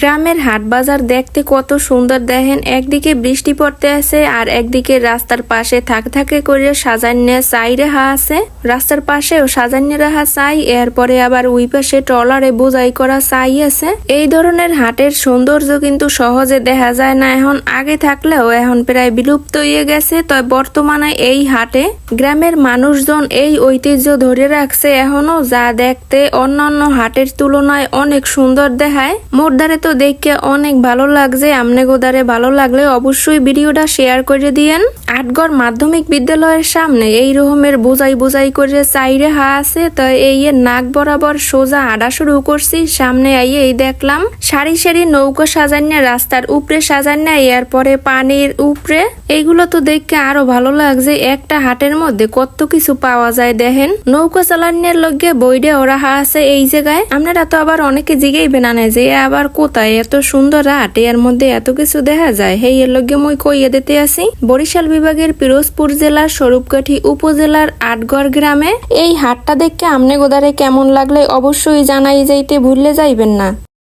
গ্রামের হাট বাজার দেখতে কত সুন্দর দেখেন। একদিকে বৃষ্টি পড়তে আছে আর একদিকে রাস্তার পাশে থাক থাকে করে সাজান্যে চাই রেহা আছে। রাস্তার পাশেও সাজান্য রাহা চাই, এরপরে আবার ওই পাশে ট্রলারে বোঝাই করা চাই আছে। এই ধরনের হাটের সৌন্দর্য কিন্তু সহজে দেখা যায় না। এখন আগে থাকলেও এখন প্রায় বিলুপ্ত হয়ে গেছে, তবে বর্তমানে এই হাটে গ্রামের মানুষজন এই ঐতিহ্য ধরে রাখছে। এখনও যা দেখতে অন্যান্য হাটের তুলনায় অনেক সুন্দর দেখায়। মোরদারে তো দেখতে অনেক ভালো লাগছে। আমনে গোদারে ভালো লাগলে অবশ্যই ভিডিওটা শেয়ার করে দিয়েন। আটগড় মাধ্যমিক বিদ্যালয়ের সামনে এই রকমের বোঝাই বোঝাই করে চাইরে হা আছে, তো এই নাক বরাবর সোজা আডা শুরু করছি, সামনে আইয়ে এই দেখলাম, সারি সারি নৌকো সাজান্যা রাস্তার উপরে সাজান্যা এরপরে পানির উপরে। এইগুলো তো দেখতে আরও ভালো লাগছে, একটা হাটের মধ্যে কত কিছু পাওয়া যায় দেখেন। নৌকো চালানোর লগে বইডে ওরা হা আছে এই জায়গায়। আপনারা তো আবার অনেকে জিগেই বেনানে যে আবার কোথায়? এত সুন্দর হাট, এর মধ্যে এত কিছু দেখা যায়। হেই, এর লগে মুই কইয়ে দিতে আসি। বরিশাল বিভাগের পিরোজপুর জেলার স্বরূপকাঠি উপজেলার আটগড় গ্রামে এই হাটটা দেখতে আমনে গোদারে কেমন লাগলে অবশ্যই জানাই যাইতে ভুললে যাইবেন না।